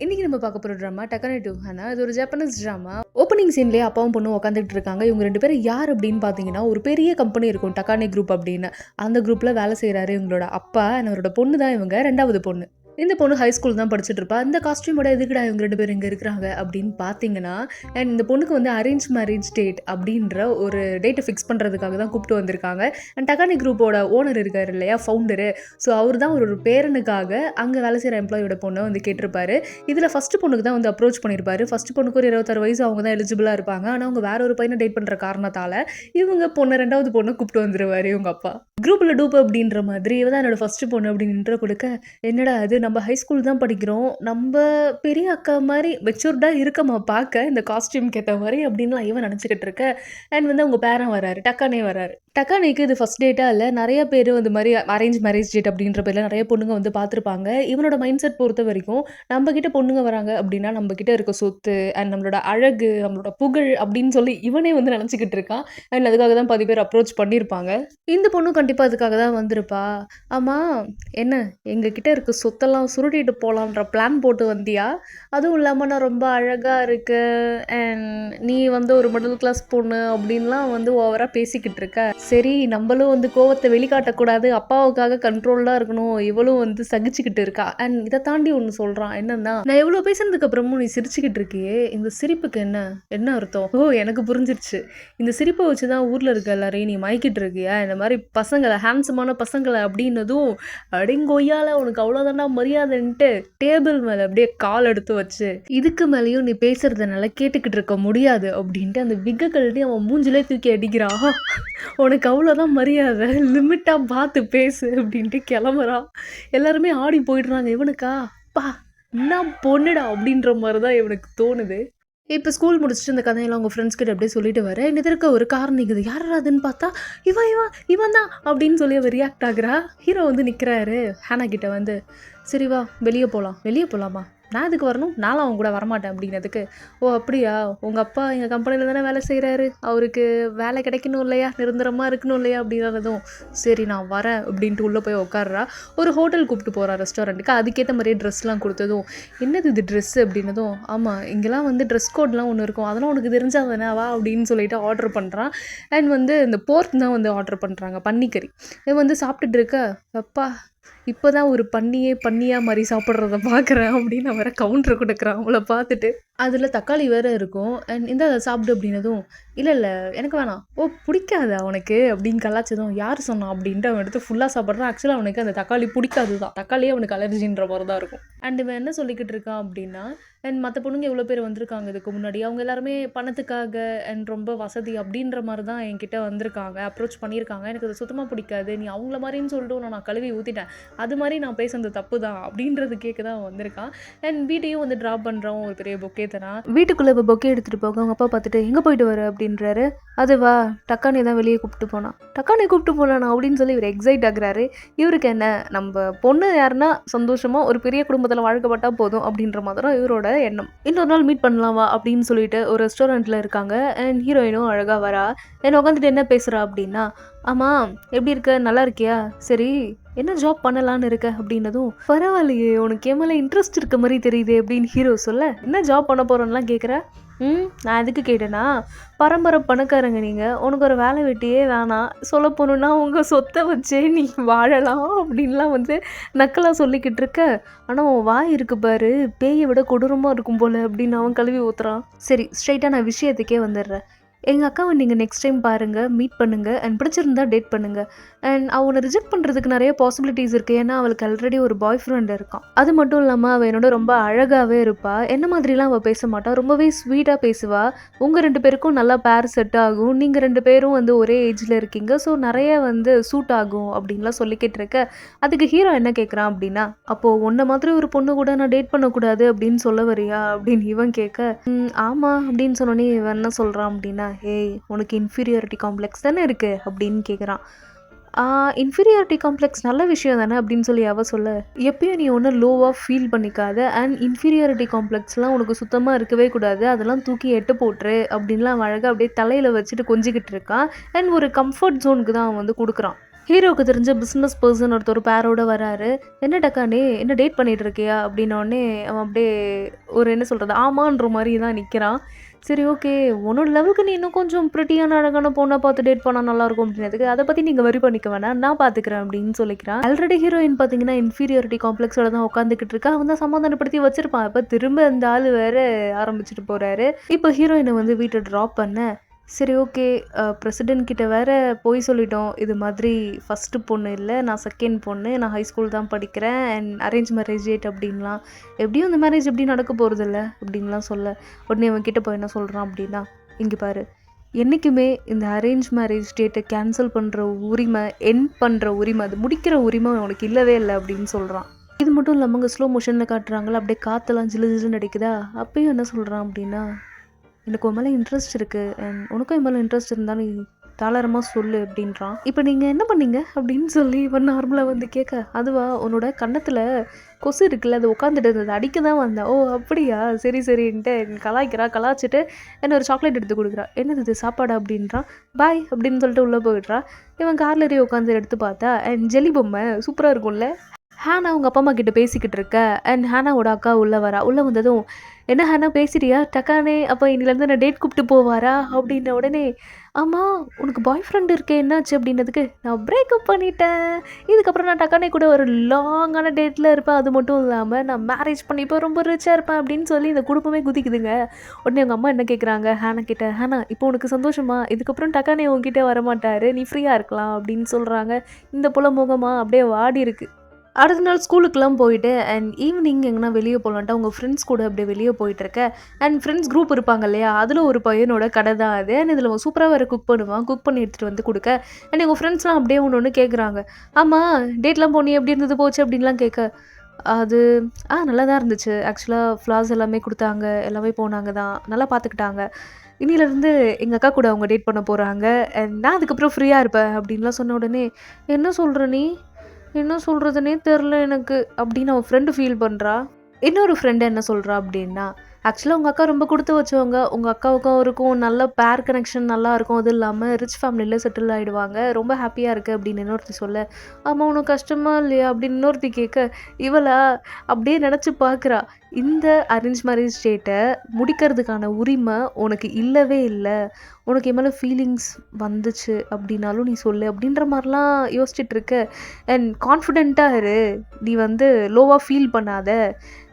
இன்றைக்கி நம்ம பார்க்க போகிற ட்ராமா டக்கனே டூ ஹானா இது ஒரு ஜப்பனீஸ் ட்ராமா ஓப்பனிங் சீன்லேயே அப்பாவும் பொண்ணும் உட்காந்துட்டு இருக்காங்க. இவங்க ரெண்டு பேரும் யார் அப்படின்னு பார்த்தீங்கன்னா ஒரு பெரிய கம்பெனி இருக்கும் டக்கானே குரூப் அப்படின்னு. அந்த குரூப்பில் வேலை செய்கிறாரு இவங்களோட அப்பா அவரோட பொண்ணு தான் இவங்க ரெண்டாவது பொண்ணு. இந்த பொண்ணு ஹை ஸ்கூல் தான் படிச்சுட்டு இருப்பா. இந்த காஸ்டியூமோட எதுக்குடா இவங்க ரெண்டு பேரும் இங்கே இருக்கிறாங்க அப்படின்னு பார்த்தீங்கன்னா அண்ட் இந்த பொண்ணுக்கு வந்து அரேஞ்ச் மேரேஜ் டேட் அப்படின்ற ஒரு டேட்டை ஃபிக்ஸ் பண்ணுறதுக்காக தான் கூப்பிட்டு வந்திருக்காங்க. அண்ட் டகானி குரூப்போட ஓனர் இருக்கார் இல்லையா ஃபவுண்டரு ஸோ அவர் தான் ஒரு பேரனுக்காக அங்கே வேலை செய்கிற எம்ப்ளாயோட பொண்ணை வந்து கேட்டிருப்பாரு. இதில் ஃபஸ்ட்டு பொண்ணுக்கு தான் வந்து அப்ரோச் பண்ணியிருப்பாரு ஃபஸ்ட்டு பொண்ணுக்கு ஒரு இருபத்தாறு வயசு அவங்க தான் எலிஜிபிளாக இருப்பாங்க. ஆனால் அவங்க வேற ஒரு பையனை டேட் பண்ணுற காரணத்தால் இவங்க பொண்ணை ரெண்டாவது பொண்ணை கூப்பிட்டு வந்துருவாரு இவங்க அப்பா. குரூப்பில் டூப் அப்படின்ற மாதிரி இவ தான் என்னோட ஃபஸ்ட்டு பொண்ணு அப்படின்னு நின்ற கொடுக்க என்னடா அது நம்ம ஹை ஸ்கூல் தான் படிக்கிறோம். நம்ம பெரிய அக்கா மாதிரி மெச்சூர்டாக இருக்கம்மா பார்க்க இந்த காஸ்டியூம்க்கு ஏற்ற மாதிரி அப்படின்லாம் இவன் நினச்சிக்கிட்டு இருக்க அண்ட் வந்து அவங்க பேரன் வராரு. டக்கானே வராரு. டக்கானேக்கு இது ஃபஸ்ட் டேட்டாக இல்லை நிறைய பேர் வந்து மாதிரி அரேஞ்ச் மேரேஜ் டேட் அப்படின்ற பேரில் நிறைய பொண்ணுங்க வந்து பார்த்துருப்பாங்க. இவனோட மைண்ட் செட் பொறுத்த வரைக்கும் நம்ம பொண்ணுங்க வராங்க அப்படின்னா நம்ம இருக்க சொத்து அண்ட் நம்மளோட அழகு நம்மளோட புகழ் அப்படின்னு சொல்லி இவனே வந்து நினச்சிக்கிட்டு இருக்கான். அண்ட் அதுக்காக தான் பாதி பேர் அப்ரோச் பண்ணியிருப்பாங்க. இந்த பொண்ணும் கண்டிப்பாக அதுக்காக தான் வந்திருப்பா. ஆமாம் என்ன? எங்ககிட்ட இருக்க சொத்தெல்லாம் சுருட்டிட்டு போகலான்ற பிளான் போட்டு வந்தியா? அதுவும் இல்லாமல் நான் ரொம்ப அழகாக இருக்கு. அண்ட் நீ வந்து ஒரு மிடில் கிளாஸ் பொண்ணு அப்படின்லாம் வந்து ஓவராக பேசிக்கிட்டு இருக்க. சரி நம்மளும் வந்து கோவத்தை வெளிக்காட்டக்கூடாது. அப்பாவுக்காக கண்ட்ரோல்டாக இருக்கணும். இவளும் வந்து சகிச்சுக்கிட்டு இருக்கா. அண்ட் இதை தாண்டி ஒன்று சொல்கிறான் என்னன்னா நான் எவ்வளோ பேசுனதுக்கு அப்புறமும் நீ சிரிச்சுக்கிட்டு இருக்கியே. இந்த சிரிப்புக்கு என்ன? என்ன அர்த்தம்? ஓ எனக்கு புரிஞ்சிருச்சு. இந்த சிரிப்பை வச்சு தான் ஊரில் இருக்க எல்லாரையும் நீ மயக்கிட்டு இருக்கியா? இந்த மாதிரி பசங்களை ஹேண்ட்ஸமான பசங்களை அப்படின்னதும் அடிங்கொய்யால உனக்கு அவ்வளோதானா மரியாதைன்ட்டு டேபிள் மேலே அப்படியே கால் எடுத்து வச்சு இதுக்கு மேலேயும் நீ பேசுறதுனால கேட்டுக்கிட்டு இருக்க முடியாது அப்படின்ட்டு அந்த விக்க கழட்டி அவன் மூஞ்சிலே தூக்கி அடிக்கிறா உனக்கு அவ்வளோதான் மரியாதை லிமிட்டாக பார்த்து பேசு அப்படின்ட்டு கிளம்புறான். எல்லாருமே ஆடி போயிடுறாங்க இவனுக்கா? பா என்ன பொண்ணுடா அப்படின்ற மாதிரி தான் இவனுக்கு தோணுது. இப்போ ஸ்கூல் முடிச்சுட்டு இந்த கதையெல்லாம் உங்கள் ஃப்ரெண்ட்ஸ் கிட்ட அப்படியே சொல்லிட்டு வர என்ன இருக்க ஒரு காரணம் இருக்குது. யார் அதுன்னு பார்த்தா இவன் இவன் இவன் தான் அப்படின்னு சொல்லி அவர் ரியாக்ட் ஆகுறா. ஹீரோ வந்து நிற்கிறாரு ஹேனா கிட்ட வந்து சரி வா வெளியே போகலாம் வெளியே போகலாமா நான் அதுக்கு வரணும்? நானும் அவங்க கூட வரமாட்டேன் அப்படிங்கிறதுக்கு. ஓ அப்படியா? உங்கள் அப்பா எங்கள் கம்பெனியில் தானே வேலை செய்கிறாரு அவருக்கு வேலை கிடைக்கணும் இல்லையா? நிரந்தரமாக இருக்கணும் இல்லையா? அப்படின்றதும் சரி நான் வரேன் அப்படின்ட்டு உள்ளே போய் உட்கார்றா ஒரு ஹோட்டல் கூப்பிட்டு போகிறா ரெஸ்டாரண்ட்டுக்கு அதுக்கேற்ற மாதிரியே ட்ரெஸ்லாம் கொடுத்ததும். என்னது இது ட்ரெஸ்ஸு அப்படின்னதும். ஆமாம் இங்கெல்லாம் வந்து ட்ரெஸ் கோட்லாம் ஒன்று இருக்கும். அதெல்லாம் உனக்கு தெரிஞ்சால் தானே வா அப்படின்னு சொல்லிட்டு ஆர்டர் பண்ணுறான் அண்ட் வந்து இந்த போர்க் தான் வந்து ஆர்டர் பண்ணுறாங்க பன்னிக்கறி. இது வந்து சாப்பிட்டுட்டு இருக்க. அப்பா இப்போ தான் ஒரு பன்னியே பன்னியாக மாதிரி சாப்பிட்றத பார்க்குறேன் அப்படின்னு அவரை கவுண்டர் கொடுக்குறான். அவளை பார்த்துட்டு அதில் தக்காளி வேறு இருக்கும். அண்ட் இந்த அதை சாப்பிடு அப்படின்னதும் இல்லை இல்லை எனக்கு வேணாம். ஓ பிடிக்காதா அவனுக்கு அப்படின்னு கலாச்சதும் யார் சொன்னான் அப்படின்ட்டு அவன் எடுத்து ஃபுல்லாக சாப்பிட்றான். ஆக்சுவலாக அவனுக்கு அந்த தக்காளி பிடிக்காது தான் தக்காளியே அவனுக்கு அலர்ஜின்ற மாதிரி தான் இருக்கும். அண்ட் இவன் என்ன சொல்லிக்கிட்டு இருக்கான் அப்படின்னா அண்ட் மற்ற பொண்ணுங்க எவ்வளோ பேர் வந்திருக்காங்க இதுக்கு முன்னாடி? அவங்க எல்லாருமே பணத்துக்காக அண்ட் ரொம்ப வசதி அப்படின்ற மாதிரி தான் என்கிட்ட வந்திருக்காங்க. அப்ரோச் பண்ணியிருக்காங்க. எனக்கு அது சுத்தமாக பிடிக்காது. நீ அவங்கள மாதிரின்னு சொல்லிட்டு நான் கழுவி ஊற்றிட்டேன் அது மாதிரி நான் பேசுனது தப்பு தான் அப்படின்றது கேட்க தான் வந்திருக்கான். அண்ட் வீட்டையும் வந்து ட்ராப் பண்ணுறோம் ஒரு பெரிய பொக்கே தரான் வீட்டுக்குள்ளே இப்போ பொக்கே எடுத்துகிட்டு போக அவங்க அப்பா பார்த்துட்டு எங்கே போயிட்டு வர? அப்படின்றாரு. அது வா. டக்கானே தான் வெளியே கூப்பிட்டு போனான். டக்கானே கூப்பிட்டு போனானா? அப்படின்னு சொல்லி இவர் எக்ஸைட் ஆகுறாரு. இவருக்கு என்ன நம்ம பொண்ணு யாருன்னா சந்தோஷமாக ஒரு பெரிய குடும்பத்தில் வாழ்க்கப்பட்டால் போதும் அப்படின்ற மாதிரி தான் இவரோட எண்ணம். இன்னொரு நாள் மீட் பண்ணலாம் வா அப்படின்னு சொல்லிட்டு ஒரு ரெஸ்டாரண்ட்டில் இருக்காங்க. அண்ட் ஹீரோயினும் அழகாக வரா. என்ன உட்காந்துட்டு என்ன பேசுகிறா அப்படின்னா ஆமாம் எப்படி இருக்க? நல்லா இருக்கியா? சரி. என்ன ஜாப் பண்ணலான்னு இருக்க அப்படின்னதும் பரவாயில்லையே உனக்கு என் மேலே இன்ட்ரெஸ்ட் இருக்க மாதிரி தெரியுது அப்படின்னு ஹீரோ சொல்ல என்ன ஜாப் பண்ண போகிறோன்னெலாம் கேட்குற ம் நான் எதுக்கு கேட்டேன்னா பரம்பரை பணக்காரங்க நீங்கள் உனக்கு ஒரு வேலை வெட்டியே வேணாம். சொல்ல போகணுன்னா உங்கள் சொத்தை வச்சே நீ வாழலாம் அப்படின்லாம் வந்து நக்கலாக சொல்லிக்கிட்டு இருக்க. ஆனால் உன் வாய் இருக்கு பாரு பேயை விட கொடூரமாக இருக்கும் போல் அப்படின்னு அவன் கழுவி ஊத்துறான். சரி ஸ்ட்ரைட்டாக நான் விஷயத்துக்கே வந்துடுறேன். எங்கள் அக்காவை நீங்கள் நெக்ஸ்ட் டைம் பாருங்கள் மீட் பண்ணுங்கள் அண்ட் பிடிச்சிருந்தா டேட் பண்ணுங்கள் அண்ட் அவனை ரிஜெக்ட் பண்ணுறதுக்கு நிறைய பாசிபிலிட்டிஸ் இருக்குது ஏன்னா அவளுக்கு ஆல்ரெடி ஒரு பாய் ஃப்ரெண்ட் இருக்கான். அது மட்டும் இல்லாமல் அவள் என்னோட ரொம்ப அழகாகவே இருப்பாள் என்ன மாதிரிலாம் அவள் பேச மாட்டாள் ரொம்பவே ஸ்வீட்டாக பேசுவாள் உங்கள் ரெண்டு பேருக்கும் நல்லா பேர் செட் ஆகும். நீங்கள் ரெண்டு பேரும் வந்து ஒரே ஏஜில் இருக்கீங்க. ஸோ நிறைய வந்து சூட் ஆகும் அப்படின்லாம் சொல்லிக்கிட்டு இருக்க அதுக்கு ஹீரோ என்ன கேட்குறான் அப்படின்னா அப்போது உன்னை மாதிரி ஒரு பொண்ணு கூட நான் டேட் பண்ணக்கூடாது அப்படின்னு சொல்ல வரியா? அப்படின்னு இவன் கேட்க ஆமாம் அப்படின்னு சொன்னோன்னே இவன் என்ன சொல்கிறான் அப்படின்னா ஏய் உனக்கு இன்ஃபீரியாரிட்டி காம்ப்ளெக்ஸ் தானே இருக்குது அப்படின்னு கேட்குறான் இன்ஃபீரியாரிட்டி காம்ப்ளெக்ஸ் நல்ல விஷயம் தானே அப்படின்னு சொல்லி அவ சொல்ல. எப்பயும் நீ ஒன்றும் லோவாக ஃபீல் பண்ணிக்காத அண்ட் இன்ஃபீரியாரிட்டி காம்ப்ளெக்ஸ்லாம் உனக்கு சுத்தமாக இருக்கவே கூடாது. அதெல்லாம் தூக்கி எட்டு போட்டுரு அப்படின்லாம் அழகாக அப்படியே தலையில் வச்சுட்டு கொஞ்சிக்கிட்டு இருக்கான். அண்ட் ஒரு கம்ஃபர்ட் ஜோனுக்கு தான் அவன் வந்து கொடுக்குறான். ஹீரோவுக்கு தெரிஞ்ச பிஸ்னஸ் பர்சன் ஒருத்தர் பேரோட வராரு. என்ன டக்கானே என்ன டேட் பண்ணிட்டு இருக்கியா? அப்படின்னோடனே அவன் அப்படியே ஒரு என்ன சொல்கிறது ஆமான்ற மாதிரி தான் நிற்கிறான் சரி ஓகே உன்னோட லெவலுக்கு நீ இன்னும் கொஞ்சம் ப்ரிட்டியான அழகான பொண்ணை பார்த்து டேட் பண்ணால் நல்லாயிருக்கும் அப்படின்றதுக்கு அதை பற்றி நீங்கள் வரி பண்ணிக்க வேணாம். நான் பார்த்துக்கிறேன் அப்படின்னு சொல்லிக்கிறேன். ஆல்ரெடி ஹீரோயின் பார்த்தீங்கன்னா இன்ஃபீரியாரிட்டி காம்ப்ளெக்ஸோட தான் உட்காந்துக்கிட்டு இருக்கா. அவன் தான் சமாதானப்படுத்தி வச்சிருப்பான். இப்போ திரும்ப இந்த ஆள் வேற ஆரம்பிச்சிட்டு போகிறாரு இப்போ ஹீரோயினை வந்து வீட்டை ட்ராப் பண்ண சரி ஓகே ப்ரெசிடெண்ட் கிட்ட வேறு போய் சொல்லிட்டோம். இது மாதிரி ஃபஸ்ட்டு பொண்ணு இல்லை நான் செகண்ட் பொண்ணு நான் ஹை ஸ்கூல் தான் படிக்கிறேன். அண்ட் அரேஞ்ச் மேரேஜ் டேட் அப்படின்லாம். எப்படியும் இந்த மேரேஜ் எப்படி நடக்க போகிறதில்ல அப்படின்லாம் சொல்ல. உடனே அவன் கிட்ட போய் என்ன சொல்கிறான் அப்படின்னா இங்கே பாரு. என்றைக்குமே இந்த அரேஞ்ச் மேரேஜ் டேட்டை கேன்சல் பண்ணுற உரிமை என் பண்ணுற உரிமை அது முடிக்கிற உரிமை உனக்கு இல்லவே இல்லை அப்படின்னு சொல்கிறான் இது மட்டும் இல்லாமல் ஸ்லோ மோஷனில் காட்டுறாங்களா அப்படியே காற்றெல்லாம் ஜிலு ஜிலுன்னு அடிக்குதா? அப்பயும் என்ன சொல்கிறான் அப்படின்னா எனக்கு உன் மேலே இன்ட்ரெஸ்ட் இருக்குது அண்ட் உனக்கும் என் மேலே இன்ட்ரெஸ்ட் இருந்தால் நீ தாளாரமாக சொல்லு அப்படின்றான். இப்போ நீங்கள் என்ன பண்ணீங்க? அப்படின்னு சொல்லி இவன் நார்மலாக வந்து கேட்க அதுவா உன்னோட கன்னத்தில் கொசு இருக்குல்ல அது உட்காந்துட்டு இருந்தது. அடிக்க தான் வந்தேன் ஓ அப்படியா? சரி சரின்ட்டு கலாய்க்கிறா. கலாய்ச்சிட்டு என்ன ஒரு சாக்லேட் எடுத்து கொடுக்குறா. என்னது இது? சாப்பாடு? அப்படின்றான். பாய் அப்படின்னு சொல்லிட்டு உள்ளே போயிடுறா. இவன் கார்ல உட்காந்து எடுத்து பார்த்தா அண்ட் ஜெல்லி பொம்மை. சூப்பராக இருக்கும்ல. ஹேனா அவங்க அப்பா அம்மா கிட்ட பேசிக்கிட்டு இருக்க. அண்ட் ஹேனாவோட அக்கா உள்ளே வரா. உள்ளே வந்ததும் என்ன ஹேனா பேசிட்டியா டக்கானே அப்போ இன்னிலேருந்து நான் டேட் கூப்பிட்டு போவாரா? அப்படின்ன உடனே ஆமாம் உனக்கு பாய் ஃப்ரெண்ட் இருக்கே என்னாச்சு? அப்படின்னதுக்கு நான் பிரேக்கப் பண்ணிட்டேன். இதுக்கப்புறம் நான் டக்கானே கூட ஒரு லாங்கான டேட்டில் இருப்பேன். அது மட்டும் இல்லாமல் நான் மேரேஜ் பண்ணிப்போ ரொம்ப ரிச்சாக இருப்பேன் அப்படின்னு சொல்லி இந்த குடும்பமே குதிக்குதுங்க. உடனே எங்கள் அம்மா என்ன கேட்குறாங்க ஹேனா கிட்ட ஹேனா இப்போ உனக்கு சந்தோஷமா? இதுக்கப்புறம் டக்கானே உங்ககிட்ட வரமாட்டார். நீ ஃப்ரீயாக இருக்கலாம் அப்படின்னு சொல்கிறாங்க இந்த புல முகமா அப்படியே வாடி இருக்குது அடுத்த நாள் ஸ்கூலுக்கெலாம் போயிட்டு அண்ட் ஈவினிங் எங்கன்னா வெளியே போகலான்ட்டு அவங்க ஃப்ரெண்ட்ஸ் கூட அப்படியே வெளியே போயிட்டுருக்க. அண்ட் ஃப்ரெண்ட்ஸ் குரூப் இருப்பாங்க இல்லையா அதில் ஒரு பையனோட கடை தான் அது. அண்ட் இதில் அவன் சூப்பராக வேறு குக் பண்ணுவான் குக் பண்ணி எடுத்துகிட்டு வந்து கொடுக்க. அண்ட் எங்கள் ஃப்ரெண்ட்ஸ்லாம் அப்படியே ஒன்று ஒன்று கேட்குறாங்க ஆமாம் டேட்லாம் போனி எப்படி இருந்தது போச்சு? அப்படின்லாம் கேட்க. அது ஆ நல்லா தான் இருந்துச்சு. ஆக்சுவலாக ஃப்ளார்ஸ் எல்லாமே கொடுத்தாங்க எல்லாமே போனாங்க தான். நல்லா பார்த்துக்கிட்டாங்க இன்னிலேருந்து எங்கள் அக்கா கூட அவங்க டேட் பண்ண போகிறாங்க அண்ட் நான் அதுக்கப்புறம் ஃப்ரீயாக இருப்பேன் அப்படின்லாம் சொன்ன உடனே என்ன சொல்கிற நீ? என்ன சொல்கிறதுனே தெரில எனக்கு அப்படின்னு அவன் ஃப்ரெண்டு ஃபீல் பண்ணுறா இன்னொரு ஃப்ரெண்டு என்ன சொல்கிறா அப்படின்னா ஆக்சுவலாக உங்கள் அக்கா ரொம்ப கொடுத்து வச்சவங்க. உங்கள் அக்காவுக்கும் இருக்கும். நல்ல பேர் கனெக்ஷன் நல்லா இருக்கும். அது இல்லாமல் ரிச் ஃபேமிலியில் செட்டில் ஆகிடுவாங்க ரொம்ப ஹாப்பியாக இருக்குது அப்படின்னு இன்னொருத்தி சொல்ல ஆமாம் உனக்கு கஷ்டமா இல்லையா? அப்படின்னு இன்னொருத்தி கேட்க இவளா? அப்படியே நினச்சி பார்க்குறா இந்த அரேஞ்ச் மேரேஜ் டேட்டை முடிக்கிறதுக்கான உரிமை உனக்கு இல்லவே இல்லை. உனக்கு என் மேலே ஃபீலிங்ஸ் வந்துச்சு அப்படின்னாலும் நீ சொல்லு அப்படின்ற மாதிரிலாம் யோசிச்சுட்டு இருக்க. அண்ட் கான்ஃபிடெண்ட்டாக இரு. நீ வந்து லோவாக ஃபீல் பண்ணாத.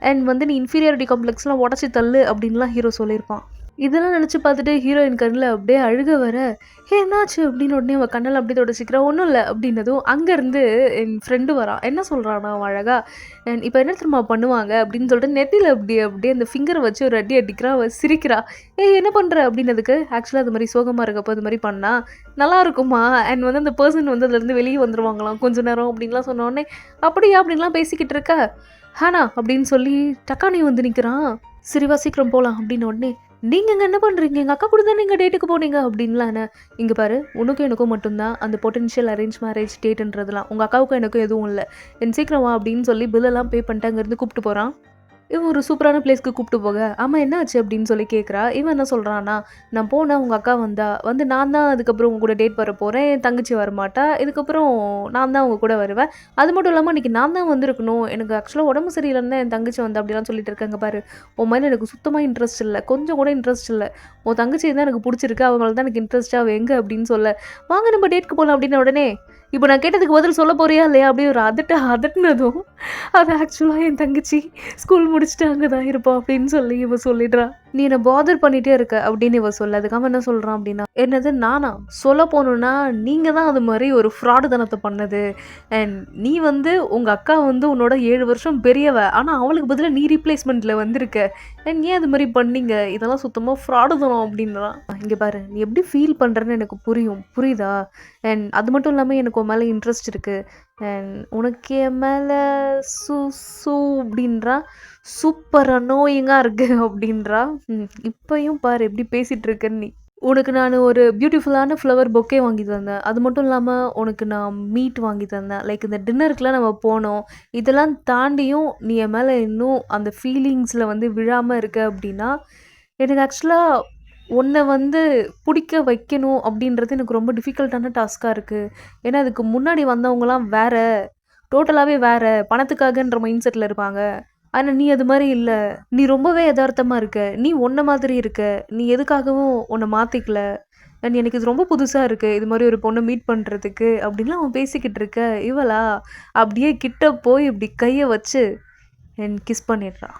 அண்ட் வந்து நீ இன்ஃபீரியாரிட்டி காம்ப்ளெக்ஸ்லாம் உடச்சி தள்ளு அப்படின்லாம் ஹீரோ சொல்லியிருப்பான். இதெல்லாம் நினச்சி பார்த்துட்டு ஹீரோயின் கண்ணில் அப்படியே அழுக வர ஹே என்னாச்சு? அப்படின்னு உடனே அவள் கண்ணில் அப்படியே தொடச்சிக்கிறான் ஒன்றும் இல்லை அப்படின்னதும் அங்கேருந்து என் ஃப்ரெண்டு வரான் என்ன சொல்கிறான் அவன் அழகா? இப்போ என்ன திரும்ப பண்ணுவாங்க? அப்படின்னு சொல்லிட்டு நெத்தியில் அப்படி அப்படியே அந்த ஃபிங்கரை வச்சு ஒரு அடி அடிக்கிறா. அவள் சிரிக்கிறா. ஏய் என்ன பண்ணுற அப்படின்னதுக்கு ஆக்சுவலாக அது மாதிரி சோகமாக இருக்கப்போ அது மாதிரி பண்ணா நல்லா இருக்குமா? அண்ட் வந்து அந்த பர்சன் வந்து அதுலேருந்து வெளியே வந்துருவாங்களாம் கொஞ்ச நேரம் அப்படின்லாம் சொன்ன உடனே அப்படியா? அப்படின்லாம் பேசிக்கிட்டு இருக்க. ஹானா அப்படின்னு சொல்லி டக்கானி வந்து நிற்கிறான் சரிவா சீக்கிரம் போகலாம் அப்படின்னு உடனே நீங்கள் இங்கே என்ன பண்ணுறீங்க எங்கள் அக்கா கூட தான் நீங்கள் டேட்டுக்கு போனீங்க? அப்படின்லாம் இங்கே பாரு உனக்கும் எனக்கும் மட்டும்தான் அந்த பொட்டன்ஷியல் அரேஞ்ச் மேரேஜ் டேட்டுன்றதுலாம் உங்கள் அக்காவுக்கும் எனக்கும் எதுவும் இல்லை. என் சீக்கிரம் வா அப்படின்னு சொல்லி பில்லெல்லாம் பே பண்ணிட்டு அங்கேருந்து கூப்பிட்டு போகிறான் இவன் ஒரு சூப்பரான பிளேஸ்க்கு கூப்பிட்டு போக. ஆமாம் என்ன ஆச்சு அப்படின்னு சொல்லி கேட்குறா இவன் என்ன சொல்கிறான்னா நான் போனேன் உங்கள் அக்கா வந்தா வந்து நான் தான் அதுக்கப்புறம் உங்க கூட டேட் வர போகிறேன் என் தங்கச்சி வரமாட்டா. இதுக்கப்புறம் நான் தான் உங்கள் கூட வருவேன். அது மட்டும் இல்லாமல் இன்றைக்கி நான் தான் வந்திருக்கணும். எனக்கு ஆக்சுவலாக உடம்பு சரியில்லைன்னு என் தங்கச்சி வந்து அப்படிலாம் சொல்லிட்டு இருக்காங்க பாரு. உன் மேலே எனக்கு சுத்தமாக இன்ட்ரெஸ்ட் இல்லை. கொஞ்சம் கூட இன்ட்ரெஸ்ட் இல்லை. உன் தங்கச்சி தான் எனக்கு பிடிச்சிருக்கு. அவங்கள தான் எனக்கு இன்ட்ரெஸ்ட்டாக எங்கே அப்படின்னு சொல்ல. வாங்க நம்ம டேட்க்கு போகலாம் அப்படின்ன உடனே இப்போ நான் கேட்டதுக்கு பதில் சொல்ல போறியா இல்லையா அப்படி ஒரு அதட்ட அதட்டினதும் அது ஆக்சுவலாக என் தங்கச்சி ஸ்கூல் முடிச்சுட்டு அங்கே தான் இருப்பா அப்படின்னு சொல்லி இவ சொல்லிடுறான் நீ என்னை பாதர் பண்ணிகிட்டே இருக்க அப்படின்னு இவ சொல்ல அதுக்காக என்ன சொல்கிறான் அப்படின்னா என்னது நானா? சொல்ல போகணுன்னா நீங்கள் தான் அது மாதிரி ஒரு ஃப்ராடு தனத்தை பண்ணது. அண்ட் நீ வந்து உங்கள் அக்கா வந்து உன்னோட ஏழு வருஷம் பெரியவ. ஆனால் அவளுக்கு பதிலாக நீ ரீப்ளேஸ்மெண்ட்டில் வந்திருக்க. அண்ட் ஏன் அது மாதிரி பண்ணீங்க? இதெல்லாம் சுத்தமாக ஃப்ராடு தனம் அப்படின்றான். இங்கே பாரு நீ எப்படி ஃபீல் பண்ணுறேன்னு எனக்கு புரியும். புரியுதா? அண்ட் அது மட்டும் இல்லாமல் எனக்கு உன் மேலே இன்ட்ரெஸ்ட் இருக்குது உனக்கு என் மேலே சு சு அப்படின்றா? சூப்பர் அனோயிங்காக இருக்கு அப்படின்றா? இப்போயும் இப்பயும் பாரு எப்படி பேசிகிட்டு இருக்கேன்னு நீ. உனக்கு நான் ஒரு பியூட்டிஃபுல்லான ஃப்ளவர் பொக்கே வாங்கி தந்தேன். அது மட்டும் இல்லாமல் உனக்கு நான் மீட் வாங்கி தந்தேன். லைக் இந்த டின்னருக்குலாம் நம்ம போனோம். இதெல்லாம் தாண்டியும் நீ என் மேலே இன்னும் அந்த ஃபீலிங்ஸில் வந்து விழாமல் இருக்க அப்படின்னா எனக்கு ஆக்சுவலாக உன்னை வந்து பிடிக்க வைக்கணும் அப்படின்றது எனக்கு ரொம்ப டிஃபிகல்ட்டான டாஸ்க்காக இருக்குது ஏன்னா அதுக்கு முன்னாடி வந்தவங்களாம் வேறு டோட்டலாகவே வேறு பணத்துக்காகன்ற மைண்ட் செட்டில் இருப்பாங்க. ஆனால் நீ அது மாதிரி இல்லை. நீ ரொம்பவே யதார்த்தமாக இருக்க. நீ ஒன்றை மாதிரி இருக்க. நீ எதுக்காகவும் உன்னை மாற்றிக்கல அண்ட் எனக்கு இது ரொம்ப புதுசாக இருக்குது இது மாதிரி ஒரு பொண்ணை மீட் பண்ணுறதுக்கு அப்படின்லாம் அவன் பேசிக்கிட்டு இருக்க. இவளா அப்படியே கிட்ட போய் இப்படி கையை வச்சு என் கிஸ் பண்ணிடுறா.